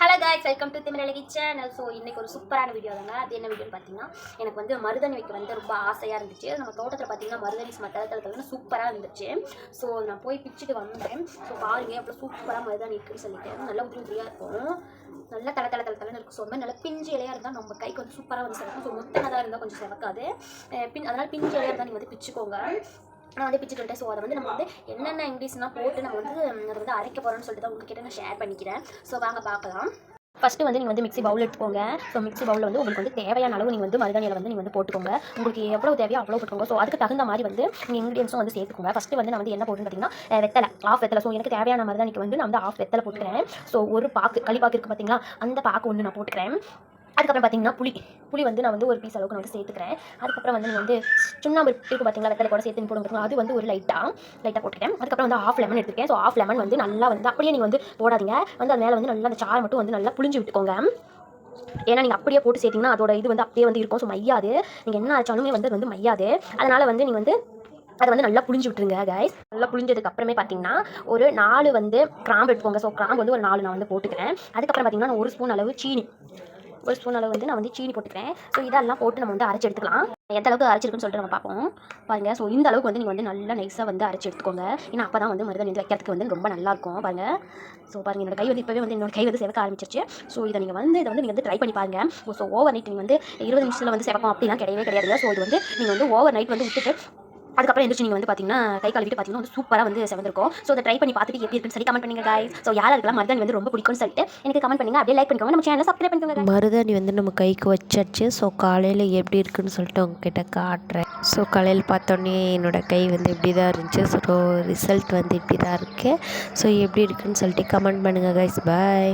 Hello guys welcome to திமிரலகி channel so இன்றைக்கி ஒரு சூப்பரான வீடியோ தாங்க. அது என்ன வீடியோன்னு பார்த்தீங்கன்னா எனக்கு வந்து மருதணி வைக்க வந்து ரொம்ப ஆசையாக இருந்துச்சு. நம்ம தோட்டத்தில் பார்த்தீங்கன்னா மருதணி சும்மா தலை தலை வந்து சூப்பராக இருந்துச்சு. ஸோ நான் போய் பிச்சுட்டு வந்தேன். ஸோ பாருங்க அவ்வளோ சூப்பராக மருதாணி இருக்குன்னு சொல்லிட்டு. நல்லா உதிரி உதிரியாக இருக்கும். நல்லா தலை தலை தலை தலைன்னு இருக்கும். ஸோ அந்த மாதிரி நல்லா பிஞ்சு இலையாக இருந்தால் நம்ம கைக்கு வந்து சூப்பராக வந்து சிறக்கும். ஸோ முத்தனதாக இருந்தால் கொஞ்சம் சிறக்காது பின் அதனால் பிஞ்சு இலையாக இருந்தால் நீங்கள் வந்து பிச்சுக்கோங்க. நான் வந்து பிச்சுட்டு ஸோ அதை வந்து நம்ம வந்து என்னென்ன இங்கிலீஷ்லாம் போட்டு நம்ம வந்து அதை வந்து அரைக்க போகிறோம்னு சொல்லிட்டு தான் உங்ககிட்ட நான் ஷேர் பண்ணிக்கிறேன். ஸோ வாங்க பார்க்கலாம். ஃபஸ்ட்டு வந்து நீங்கள் வந்து மிக்ஸி பவுல் எடுத்துக்கோங்க. ஸோ மிக்ஸி பவுலில் வந்து உங்களுக்கு வந்து தேவையான அளவு நீங்கள் வந்து மருதாணியில் வந்து நீங்கள் வந்து போட்டுக்கோங்க. உங்களுக்கு எவ்வளோ தேவையோ அவ்வளோ போட்டுக்கோங்க. ஸோ அதுக்கு தகுந்த மாதிரி வந்து நீங்கள் இன்க்ரீடியன்ஸும் வந்து சேர்த்துக்கோங்க. ஃபஸ்ட்டு வந்து நான் வந்து என்ன போட்டுன்னு பார்த்தீங்கன்னா வெத்தலை ஆஃப் வெத்தலை. ஸோ எனக்கு தேவையான மருதாணிக்கு வந்து நான் வந்து ஆஃப் வெத்தலை போட்டுக்கிறேன். ஸோ ஒரு பாக்கு களிப்பாக்கு இருக்குது பார்த்தீங்களா? அந்த பாக்கு ஒன்று நான் போட்டுக்கிறேன். அதுக்கப்புறம் பார்த்தீங்கன்னா புளி புளி வந்து நான் வந்து ஒரு பீஸ் அளவுக்கு நான் வந்து சேர்த்துக்கிறேன். அதுக்கப்புறம் வந்து நீங்கள் வந்து சுண்ணாம்பு இருக்குது பார்த்தீங்களா வெத்தலை கூட சேர்த்து போடுங்க. அது வந்து ஒரு லைட்டாக லைட்டாக போட்டுக்கிறேன். அதுக்கப்புறம் வந்து ஆஃப் லெமன் எடுத்துருக்கேன். ஸோ ஆஃப் லெமன் வந்து நல்லா வந்து அப்படியே நீங்கள் வந்து போடாதீங்க. வந்து அது மேலே வந்து நல்லா அந்த சாரை மட்டும் வந்து நல்லா புளிஞ்சு விட்டுக்கோங்க. ஏன்னா நீங்கள் அப்படியே போட்டு சேர்த்தீங்கன்னா அதோட இது வந்து அப்படியே வந்து இருக்கும். ஸோ மையாது. நீங்கள் என்ன அரைச்சாலுமே வந்து அது வந்து மையாது. அதனால் வந்து நீங்கள் வந்து அதை வந்து நல்லா புளிஞ்சு விட்டுருங்க கைஸ் நல்லா புளிஞ்சதுக்கு அப்புறமே பார்த்தீங்கன்னா ஒரு நாலு வந்து கிராம்பு எடுத்துக்கோங்க. ஸோ கிராம்பு வந்து ஒரு நாலு நான் வந்து போட்டுக்கிறேன். அதுக்கப்புறம் பார்த்தீங்கன்னா நான் ஒரு ஸ்பூன் அளவு சீனி. ஒரு ஸ்பூன் அளவு வந்து நான் வந்து சீனி போட்டுக்கிறேன். ஸோ இதெல்லாம் போட்டு நம்ம வந்து அரைச்சி எடுத்துக்கலாம். எந்த அளவுக்கு அரைச்சிருக்குன்னு சொல்லிட்டு நம்ம பார்ப்போம். பாருங்க. ஸோ இந்த அளவுக்கு வந்து நீங்கள் வந்து நல்லா நைஸாக வந்து அரைச்சி எடுத்துக்கோங்க. ஏன்னா அப்போ தான் வந்து மருதன் வந்து வைக்கிறதுக்கு வந்து ரொம்ப நல்லா இருக்கும். பாருங்க. ஸோ பாருங்க. என்னோட கை வந்து இப்போவே வந்து என்னோட கை வந்து செவக்க ஆரம்பிச்சிருச்சு. ஸோ இதை நீங்கள் வந்து இதை வந்து நீங்கள் வந்து ட்ரை பண்ணி பாருங்க. ஸோ ஓவர் நைட் நீங்கள் வந்து இருபது நிமிஷத்தில் வந்து செவக்கும் அப்படிலாம் கிடையவே கிடையாது. ஸோ இது வந்து நீங்கள் வந்து ஓவர் நைட் வந்து விட்டுட்டு அதுக்கப்புறம் எந்திரிச்சு நீங்கள் வந்து பார்த்தீங்கன்னா கை கழுவிட்டு பார்த்தீங்கன்னா வந்து சூப்பராக வந்து செவந்திருக்கும். ஸோ அதை ட்ரை பண்ணி பார்த்துட்டு எப்படி இருக்குன்னு சொல்லி கமெண்ட் பண்ணுங்க guys. ஸோ யாருக்கெல்லாம் மருதாணி வந்து ரொம்ப பிடிக்கும்னு சொல்லிட்டு எனக்கு கமெண்ட் பண்ணுங்க. அப்படியே லைக் பண்ணுங்க நம்ம சேனல் சப்ஸ்கிரைப் பண்ணுங்க மருதாணி வந்து நம்ம கைக்கு வச்சாச்சு. ஸோ காலையில் எப்படி இருக்குன்னு சொல்லிட்டு உங்ககிட்ட காட்டுறேன். ஸோ காலையில் பார்த்தோன்னே என்னோட கை வந்து இப்படி தான் இருந்துச்சு. ஸோ ரிசல்ட் வந்து இப்படி தான் இருக்குது ஸோ எப்படி இருக்குன்னு சொல்லிட்டு கமெண்ட் பண்ணுங்கள் கைஸ் பாய்